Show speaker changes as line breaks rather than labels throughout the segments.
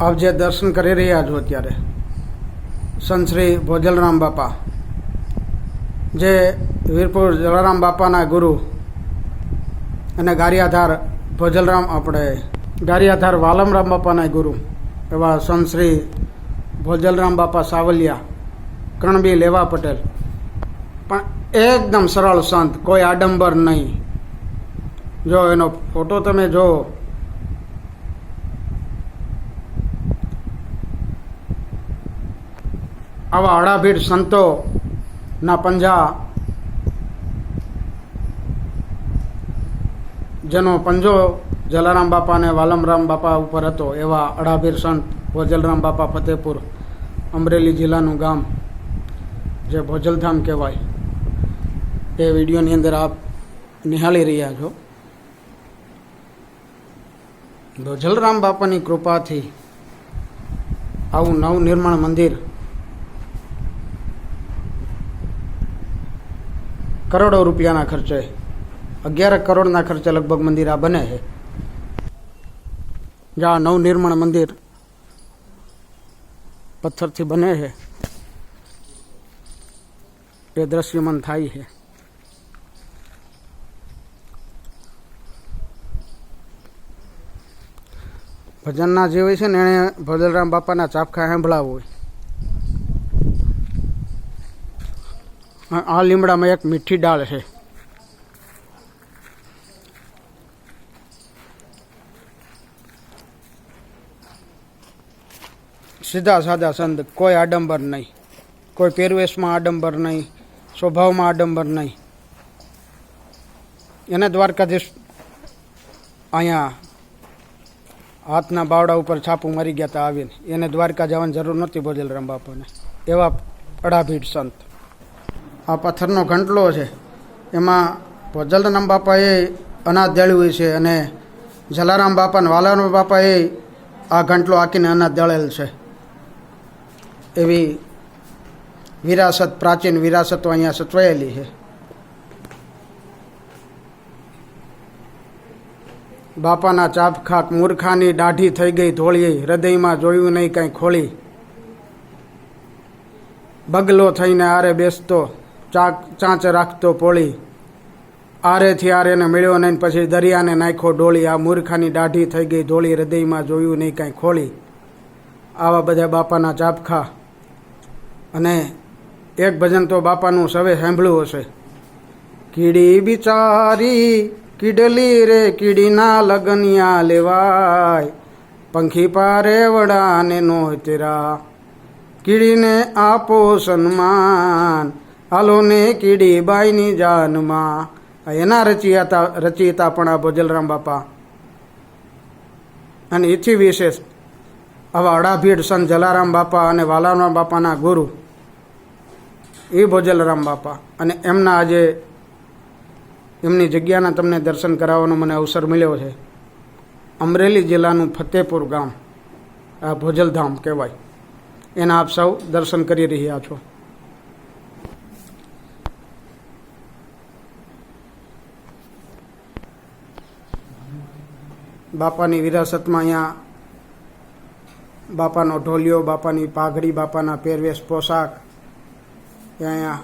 આપ જે દર્શન કરી રહ્યા છો અત્યારે સંશ્રી ભોજલરામ બાપા, જે વીરપુર જલારામ બાપાના ગુરુ અને ગારિયાધાર ભોજલરામ આપણે, ગારિયાધાર વાલમરામ બાપાના ગુરુ એવા સંશ્રી ભોજલરામ બાપા સાવલિયા કણબી લેવા પટેલ. પણ એકદમ સરળ સંત, કોઈ આડંબર નહીં. જો એનો ફોટો તમે જો આવા અડાભીડ સંતોના પંજા જેનો પંજો જલારામ બાપા અને વાલમરામ બાપા ઉપર હતો, એવા અડાભીર સંત ભોજલરામ બાપા ફતેપુર, અમરેલી જિલ્લાનું ગામ, જે ભોજલધામ કહેવાય. એ વિડીયોની અંદર આપ નિહાળી રહ્યા છો. ભોજલરામ બાપાની કૃપાથી આવું નવનિર્માણ મંદિર કરોડો રૂપિયાના ખર્ચે, અગિયાર કરોડના ખર્ચે લગભગ મંદિર આ બને છે. જ્યાં નવનિર્માણ મંદિર પથ્થરથી બને છે. એ દ્રશ્યમાન થાય છે. ભજનના જે હોય છે ને એણે ભોજલરામ બાપાના ચાપખા સાંભળાવો હોય. આ- આ લીમડામાં એક મીઠી ડાળ છે. સીધા સાદા સંત કોઈ આડંબર નહીં. કોઈ પહેરવેશમાં આડંબર નહીં, સ્વભાવમાં આડંબર નહીં. એને દ્વારકાધીશ અહીંયા હાથના બાવડા ઉપર છાપું મારી ગયા હતા આવીને. એને દ્વારકા જવાની જરૂર નહોતી ભોજલરામ બાપાને. એવા અડાભીડ સંત. આ પથ્થરનો ઘંટલો છે. એમાં ભોજલરામ બાપાએ અનાજ દળ્યું છે અને જલારામ બાપા અને વાલારામ બાપાએ આ ઘંટલો આખીને અનાજ દળેલ છે. એવી વિરાસત, પ્રાચીન વિરાસતો અહીંયા સચવાયેલી છે. બાપાના ચાપખાટ મૂર્ખાની દાઢી થઈ ગઈ ધોળી હૃદયમાં જોયું નહીં કાંઈ ખોળી. બગલો થઈને આરે બેસતો ચાક, ચાંચ રાખતો પોળી. આરેથી આરેને મળ્યો નહીં, પછી દરિયાને નાખ્યો ડોળી. આ મૂર્ખાની દાઢી થઈ ગઈ, ધોળી હૃદયમાં જોયું નહીં કાંઈ ખોળી. આવા બધા બાપાના ચાપખા. અને એક ભજન તો બાપાનું સવે સાંભળ્યું હશે. કીડી બિચારી, કીડલી રે કીડીના લગનિયા લેવાય. પંખી પારે વડાને નો તેરા કીડીને આપો સન્માન. હાલો ને કીડી બાઈની જાનમાં. એના રચિયાતા રચયિતા પણ આ ભોજલરામ બાપા. અને એથી વિશેષ આવા અડાભીડ સંત જલારામ બાપા અને વાલારામ બાપાના ગુરુ. એ ભોજલરામ બાપા. અને એમના આજે એમની જગ્યાના તમને દર્શન કરાવવાનો મને અવસર મળ્યો છે. અમરેલી જિલ્લાનું ફતેપુર ગામ. આ ભોજલધામ કહેવાય. એના આપ સૌ દર્શન કરી રહ્યા છો. બાપાની વિરાસતમાં અહીંયા બાપાનો ઢોલિયો બાપાની પાઘડી બાપાના પહેરવેશ પોશાક અહીંયા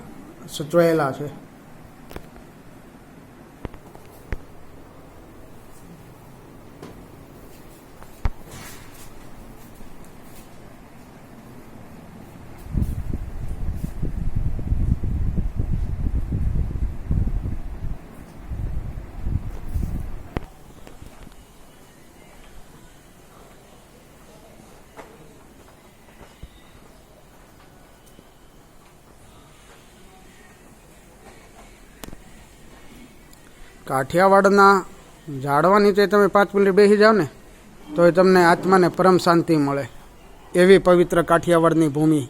સચવાયેલા છે. કાઠિયાવાડના ઝાડવા નીચે તમે પાંચ મિનિટ બેસી જાઓ ને તો એ તમને આત્માને પરમ શાંતિ મળે એવી પવિત્ર કાઠિયાવાડની ભૂમિ.